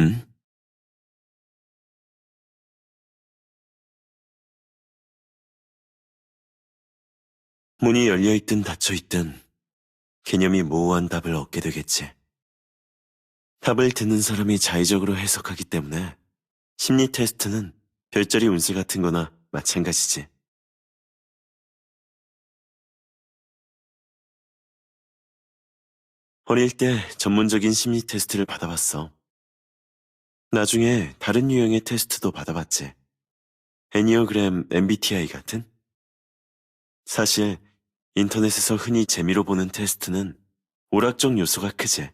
응? 문이 열려있든 닫혀있든 개념이 모호한 답을 얻게 되겠지. 답을 듣는 사람이 자의적으로 해석하기 때문에 심리 테스트는 별자리 운세 같은 거나 마찬가지지. 어릴 때 전문적인 심리 테스트를 받아봤어. 나중에 다른 유형의 테스트도 받아봤지. 애니어그램 MBTI 같은? 사실 인터넷에서 흔히 재미로 보는 테스트는 오락적 요소가 크지.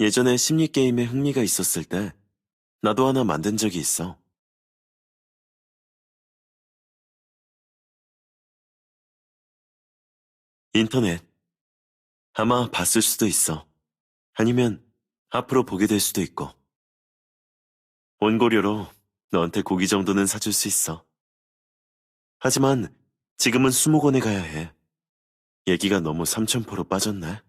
예전에 심리 게임에 흥미가 있었을 때 나도 하나 만든 적이 있어. 인터넷. 아마 봤을 수도 있어. 아니면 앞으로 보게 될 수도 있고. 원고료로 너한테 고기 정도는 사줄 수 있어. 하지만 지금은 수목원에 가야 해. 얘기가 너무 삼천포로 빠졌네.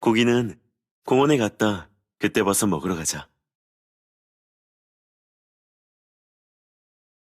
고기는 공원에 갔다 그때 봐서 먹으러 가자.